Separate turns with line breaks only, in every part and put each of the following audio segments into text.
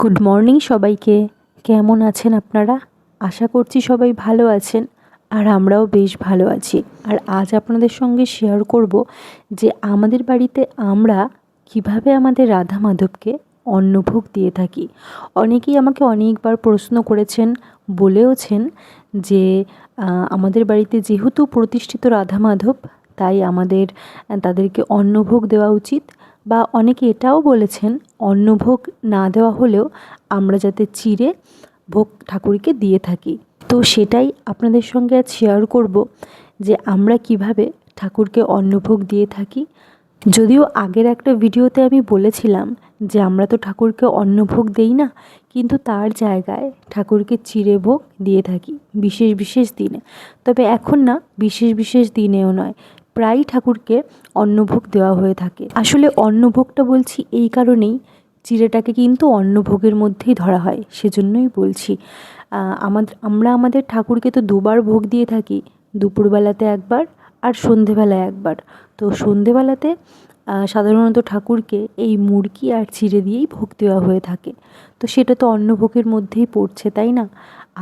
Good morning সবাইকে। কেমন আছেন আপনারা? আশা করছি সবাই ভালো আছেন আর আমরাও বেশ ভালো আছি। আর আজ আপনাদের সঙ্গে শেয়ার করব যে আমাদের বাড়িতে আমরা কীভাবে আমাদের রাধা মাধবকে অন্নভোগ দিয়ে থাকি। অনেকেই আমাকে অনেকবার প্রশ্ন করেছেন, বলেওছেন যে আমাদের বাড়িতে যেহেতু প্রতিষ্ঠিত রাধা মাধব, তাই আমাদের, তাদেরকে অন্নভোগ দেওয়া উচিত। বা অনেকে এটাও বলেছেন, অন্নভোগ না দেওয়া হলেও আমরা যাতে চিড়ে ভোগ ঠাকুরকে দিয়ে থাকি। তো সেটাই আপনাদের সঙ্গে আজ শেয়ার করব যে আমরা কীভাবে ঠাকুরকে অন্নভোগ দিয়ে থাকি। যদিও আগের একটা ভিডিওতে আমি বলেছিলাম যে আমরা তো ঠাকুরকে অন্নভোগ দেই না, কিন্তু তার জায়গায় ঠাকুরকে চিড়ে ভোগ দিয়ে থাকি বিশেষ বিশেষ দিনে। তবে এখন না, বিশেষ বিশেষ দিনেও নয়। প্রায়ই ঠাকুরকে অন্নভোগ দেওয়া হয়ে থাকে। আসলে অন্নভোগটা বলছি এই কারণেই, চিড়েটাকে কিন্তু অন্নভোগের মধ্যেই ধরা হয়, সেজন্যই বলছি। আমাদের আমরা আমাদের ঠাকুরকে তো দুবার ভোগ দিয়ে থাকি, দুপুরবেলাতে একবার আর সন্ধেবেলায় একবার। তো সন্ধেবেলাতে সাধারণত ঠাকুরকে এই মুরগি আর চিড়ে দিয়েই ভোগ দেওয়া হয়ে থাকে। তো সেটা তো অন্নভোগের মধ্যেই পড়ছে, তাই না?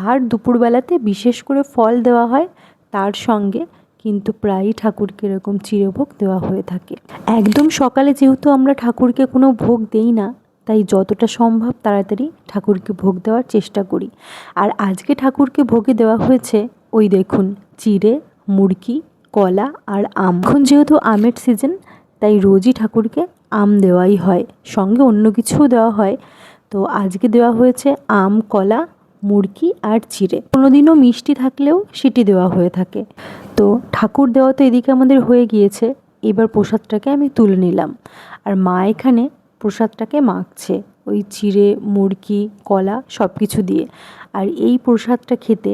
আর দুপুরবেলাতে বিশেষ করে ফল দেওয়া হয়, তার সঙ্গে কিন্তু প্রায়ই ঠাকুরকে এরকম চিড়েভোগ দেওয়া হয়ে থাকে। একদম সকালে যেহেতু আমরা ঠাকুরকে কোনো ভোগ দেই না, তাই যতটা সম্ভব তাড়াতাড়ি ঠাকুরকে ভোগ দেওয়ার চেষ্টা করি। আর আজকে ঠাকুরকে ভোগে দেওয়া হয়েছে ওই দেখুন, চিড়ে, মুরগি, কলা আর আম। এখন যেহেতু আমের সিজন তাই রোজই ঠাকুরকে আম দেওয়াই হয়। সঙ্গে অন্য কিছুও দেওয়া হয়। তো আজকে দেওয়া হয়েছে আম, কলা, মুরগি আর চিড়ে। কোনোদিনও মিষ্টি থাকলেও সেটি দেওয়া হয়ে থাকে। তো ঠাকুর দেওয়া তো এদিকে আমাদের হয়ে গিয়েছে, এবার প্রসাদটাকে আমি তুলে নিলাম। আর মা এখানে প্রসাদটাকে মাখছে, ওই চিড়ে, মুরগি, কলা সব কিছু দিয়ে। আর এই প্রসাদটা খেতে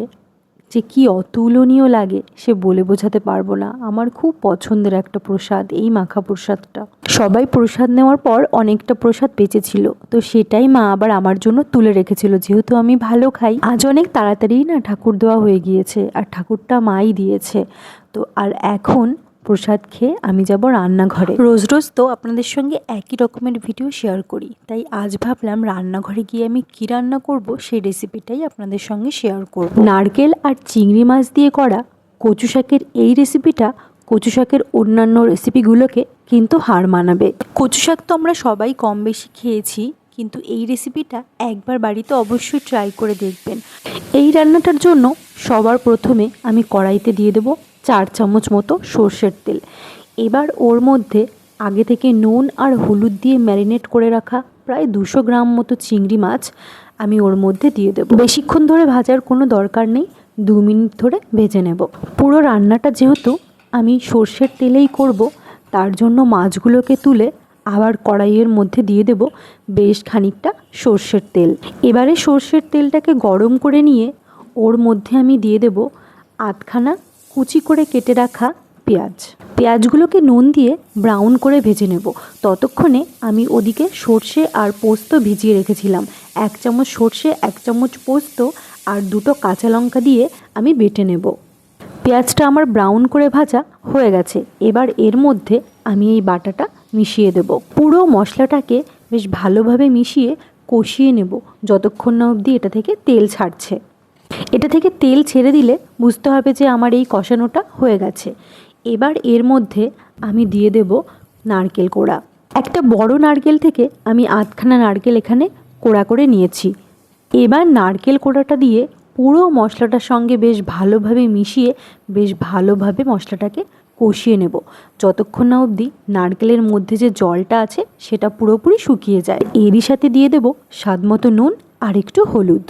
যে কি অতুলনীয় লাগে সে বলে বোঝাতে পারব না। আমার খুব পছন্দের একটা প্রসাদ, এই মাখা প্রসাদটা। সবাই প্রসাদ নেওয়ার পর অনেকটা প্রসাদ বেঁচেছিল, তো সেটাই মা আবার আমার জন্য তুলে রেখেছিল। যেহেতু আমি ভালো খাই, আজ অনেক তাড়াতাড়ি না ঠাকুর দেওয়া হয়ে গিয়েছে, আর ঠাকুরটা মাই দিয়েছে। তো আর এখন প্রসাদ খেয়ে আমি যাব রান্নাঘরে। রোজ রোজ তো আপনাদের সঙ্গে একই রকমের ভিডিও শেয়ার করি। তাই আজ ভাবলাম রান্নাঘরে গিয়ে আমি কী রান্না করব সেই রেসিপিটাই আপনাদের সঙ্গে শেয়ার করব। নারকেল আর চিংড়ি মাছ দিয়ে করা কচু শাকের এই রেসিপিটা কচু শাকের অন্যান্য রেসিপিগুলোকে কিন্তু হার মানাবে। কচু শাক তো আমরা সবাই কম বেশি খেয়েছি, কিন্তু এই রেসিপিটা একবার বাড়িতে অবশ্যই ট্রাই করে দেখবেন। এই রান্নাটার জন্য সবার প্রথমে আমি কড়াইতে দিয়ে দেবো চার চামচ মতো সর্ষের তেল। এবার ওর মধ্যে আগে থেকে নুন আর হলুদ দিয়ে ম্যারিনেট করে রাখা প্রায় দুশো গ্রাম মতো চিংড়ি মাছ আমি ওর মধ্যে দিয়ে দেবো। বেশিক্ষণ ধরে ভাজার কোনো দরকার নেই, দু মিনিট ধরে ভেজে নেব। পুরো রান্নাটা যেহেতু আমি সর্ষের তেলেই করব, তার জন্য মাছগুলোকে তুলে আবার কড়াইয়ের মধ্যে দিয়ে দেব বেশ খানিকটা সর্ষের তেল। এবারে সর্ষের তেলটাকে গরম করে নিয়ে ওর মধ্যে আমি দিয়ে দেব আধখানা কুচি করে কেটে রাখা পেঁয়াজ। পেঁয়াজগুলোকে নুন দিয়ে ব্রাউন করে ভেজে নেব। ততক্ষণে আমি ওদিকে সর্ষে আর পোস্ত ভিজিয়ে রেখেছিলাম। এক চামচ সর্ষে, এক চামচ পোস্ত আর দুটো কাঁচা লঙ্কা দিয়ে আমি বেটে নেব। পেঁয়াজটা আমার ব্রাউন করে ভাজা হয়ে গেছে। এবার এর মধ্যে আমি এই বাটাটা মিশিয়ে দেব। পুরো মশলাটাকে বেশ ভালোভাবে মিশিয়ে কষিয়ে নেব, যতক্ষণ না অবধি এটা থেকে তেল ছাড়ছে। এটা থেকে তেল ছেড়ে দিলে বুঝতে হবে যে আমার এই কষানোটা হয়ে গেছে। এবার এর মধ্যে আমি দিয়ে দেব নারকেল কোড়া। একটা বড় নারকেল থেকে আমি আধখানা নারকেল এখানে কোড়া করে নিয়েছি। এবার নারকেল কোড়াটা দিয়ে পুরো মশলাটার সঙ্গে বেশ ভালোভাবে মিশিয়ে বেশ ভালোভাবে মশলাটাকে কষিয়ে নেব। যতক্ষণ না অবধি নারকেলের মধ্যে যে জলটা আছে সেটা পুরোপুরি শুকিয়ে যায়। এরই সাথে দিয়ে দেব স্বাদ মতো নুন আর একটু হলুদ।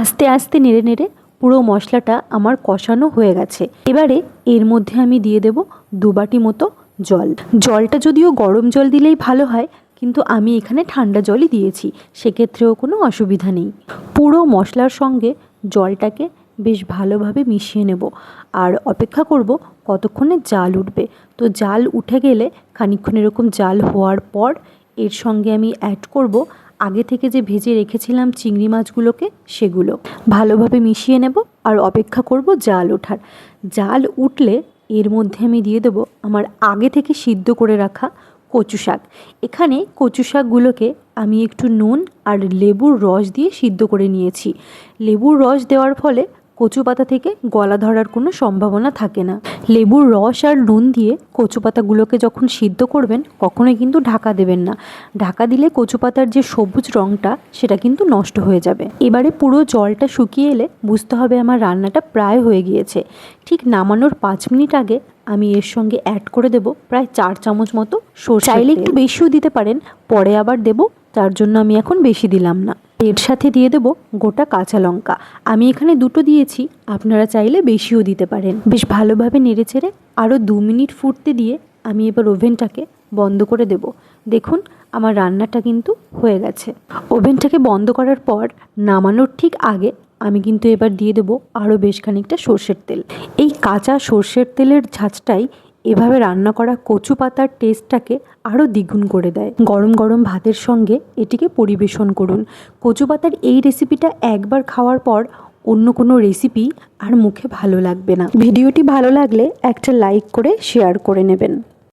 আস্তে আস্তে নেড়ে নেড়ে পুরো মশলাটা আমার কষানো হয়ে গেছে। এবারে এর মধ্যে আমি দিয়ে দেব দু বাটি মতো জল। জলটা যদিও গরম জল দিলেই ভালো হয়, কিন্তু আমি এখানে ঠান্ডা জলই দিয়েছি, সেক্ষেত্রেও কোনো অসুবিধা নেই। পুরো মশলার সঙ্গে জলটাকে বেশ ভালোভাবে মিশিয়ে নেব। আর অপেক্ষা করব কতক্ষণে জাল উঠবে। তো জাল উঠে গেলে খানিকক্ষণ এরকম জাল হওয়ার পর এর সঙ্গে আমি অ্যাড করব আগে থেকে যে ভেজে রেখেছিলাম চিংড়ি মাছগুলোকে সেগুলো। ভালোভাবে মিশিয়ে নেব আর অপেক্ষা করব জাল ওঠার। জাল উঠলে এর মধ্যে আমি দিয়ে দেবো আমার আগে থেকে সিদ্ধ করে রাখা কচু শাক। এখানে কচু শাকগুলোকে আমি একটু নুন আর লেবুর রস দিয়ে সিদ্ধ করে নিয়েছি। লেবুর রস দেওয়ার ফলে কচু পাতা থেকে গলা ধরার কোনো সম্ভাবনা থাকে না। লেবুর রস আর নুন দিয়ে কচু পাতাগুলোকে যখন সিদ্ধ করবেন কখনোই কিন্তু ঢাকা দেবেন না। ঢাকা দিলে কচু পাতার যে সবুজ রঙটা সেটা কিন্তু নষ্ট হয়ে যাবে। এবারে পুরো জলটা শুকিয়ে এলে বুঝতে হবে আমার রান্নাটা প্রায় হয়ে গিয়েছে। ঠিক নামানোর পাঁচ মিনিট আগে আমি এর সঙ্গে অ্যাড করে দেব প্রায় চার চামচ মতো সরষে চাইলে একটু বেশিও দিতে পারেন পরে আবার দেব তার জন্য আমি এখন বেশি দিলাম না। এর সাথে দিয়ে দেব গোটা কাঁচা লঙ্কা। আমি এখানে দুটো দিয়েছি, আপনারা চাইলে বেশিও দিতে পারেন। বেশ ভালোভাবে নেড়ে চেড়ে আরও দু মিনিট ফুটতে দিয়ে আমি এবার ওভেনটাকে বন্ধ করে দেব। দেখুন, আমার রান্নাটা কিন্তু হয়ে গেছে। ওভেনটাকে বন্ধ করার পর নামানোর ঠিক আগে আমি কিন্তু এবার দিয়ে দেবো আরও বেশ খানিকটা সর্ষের তেল। এই কাঁচা সর্ষের তেলের ঝাঁচটাই এভাবে রান্না করা কচু পাতার টেস্টটাকে আরও দ্বিগুণ করে দেয়। গরম গরম ভাতের সঙ্গে এটিকে পরিবেশন করুন। কচু পাতার এই রেসিপিটা একবার খাওয়ার পর অন্য কোনো রেসিপি আর মুখে ভালো লাগবে না। ভিডিওটি ভালো লাগলে একটা লাইক করে শেয়ার করে নেবেন।